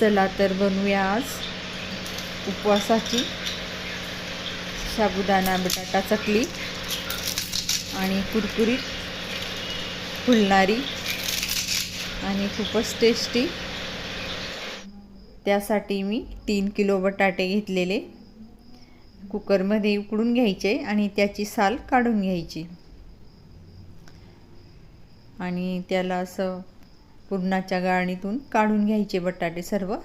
चला तर बनवूया आज उपवासाची. साबुदाणा बटाटा चकली आणि कुरकुरीत फुलणारी आणि खूपच टेस्टी. त्यासाठी मी तीन किलो बटाटे घेतलेले. कुकरमध्ये उकडून घ्यायचे आणि त्याची साल काढून घ्यायची. आणि त्याला असं पुरणाच्या गाळणीतून काढून घ्यायचे बटाटे सर्व.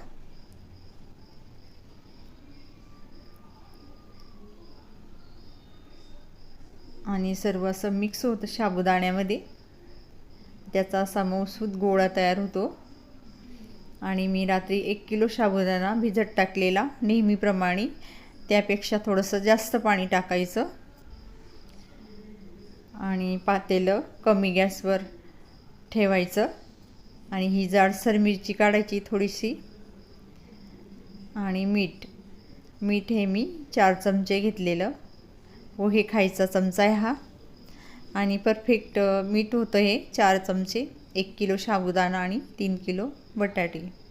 आणि सर्व असं मिक्स होतं साबुदाण्यामध्ये. त्याचा असा मौसूद गोळा तयार होतो. आणि मी रात्री एक किलो साबुदाणा भिजत टाकलेला नेहमीप्रमाणे. त्यापेक्षा थोडंसं जास्त पाणी टाकायचं. आणि पातेलं कमी गॅसवर ठेवायचं. आणि ही जाडसर मिरची काढायची थोडीशी. आणि मीठ. मीठ हे मी चार चमचे घेतलेलं. व हे खायचा चमचा आहे हा. आणि परफेक्ट मीठ होतं हे चार चमचे. एक किलो साबुदाणा आणि तीन किलो बटाटे.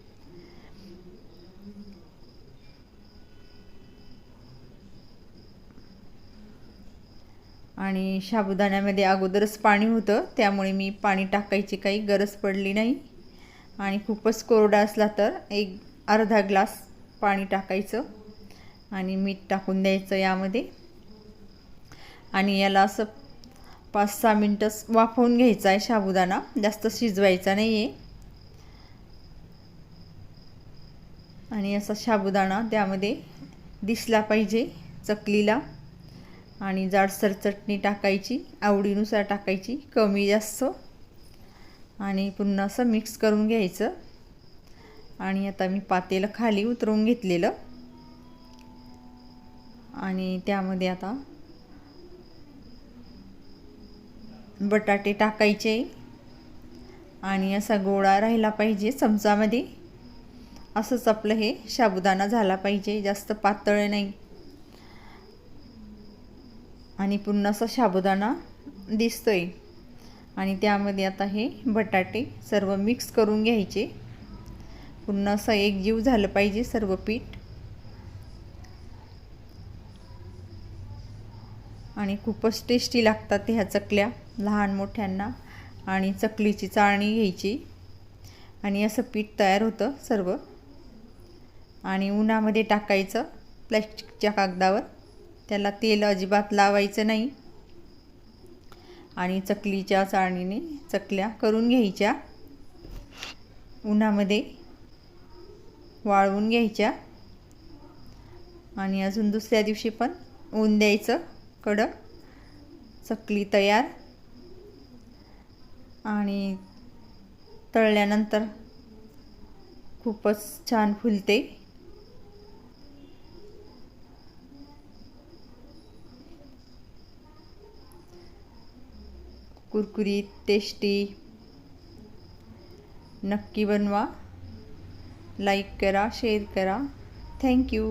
आणि साबुदाण्यामध्ये अगोदरच पाणी होतं त्यामुळे मी पाणी टाकायची काही गरज पडली नाही. आणि खूपच कोरडा असला तर एक अर्धा ग्लास पाणी टाकायचं आणि मीठ टाकून द्यायचं यामध्ये. आणि याला असं पाच सहा मिनटं वाफवून घ्यायचा आहे साबुदाणा जास्त शिजवायचा नाही आहे आणि असा साबुदाणा त्यामध्ये दिसला पाहिजे चकलीला. आणि जाडसर चटणी टाकायची आवडीनुसार टाकायची कमी जास्त. आणि पुन्हा असं मिक्स करून घ्यायचं. आणि आता मी पातेलं खाली उतरवून घेतलेलं. आणि त्यामध्ये आता बटाटे टाकायचे. आणि असा गोळा राहिला पाहिजे चमचामध्ये. असंच आपलं हे साबुदाणा झाला पाहिजे जास्त पातळ नाही. आणि पूर्ण असा साबुदाणा आहे आणि त्यामध्ये आता हे बटाटे सर्व मिक्स करून घ्यायचे. पूर्ण असं एक जीव झालं पाहिजे सर्व पीठ. आणि खूपच टेस्टी लागतात ह्या चकल्या लहान मोठ्यांना. आणि चकलीची चाळणी घ्यायची. आणि असं पीठ तयार होतं सर्व. आणि उन्हामध्ये टाकायचं प्लॅस्टिकच्या कागदावर. त्याला तेल अजिबात लावायचं नाही. आणि चकलीच्या चाळणीने चकल्या करून घ्यायच्या. उन्हामध्ये वाळवून घ्यायच्या. आणि अजून दुसऱ्या दिवशी पण ऊन द्यायचं कडक. चकली तयार. आणि तळल्यानंतर खूपच छान फुलते. कुरकुरीत टेस्टी नक्की बनवा. लाईक करा शेअर करा. थँक्यू